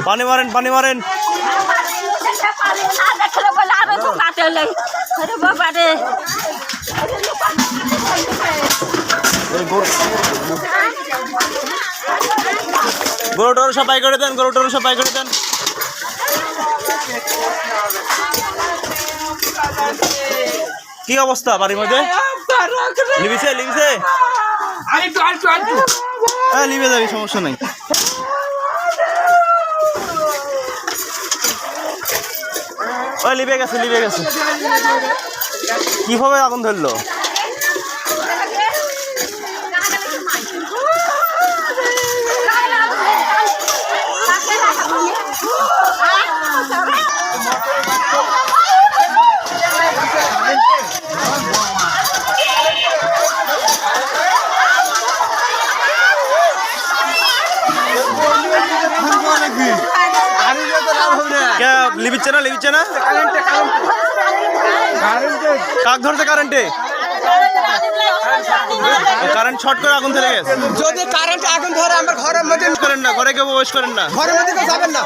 পানি মারেন পানি মারেন। গরু- টরু সাফাই করে দেন গরু টরু সাফাই করে দেন। কি অবস্থা বাড়ির মধ্যে? লিবিছে লিবিছে লিবে যাবি সমস্যা নাই। ওই লিবে গেছে লিবে গেছে। কীভাবে আগুন ধরলো? কে লিবিচ্ছে না লিবিচ্ছে না কাক ধরছে কারেন্টে কারেন্ট শর্ট করে আগুন ধরে গেছে। যদি কারেন্ট আগুন ধরে আমার ঘরের মধ্যে করেন না ঘরে কেউ প্রবেশ করেন না। ঘরের মধ্যে কেউ যাবেন না।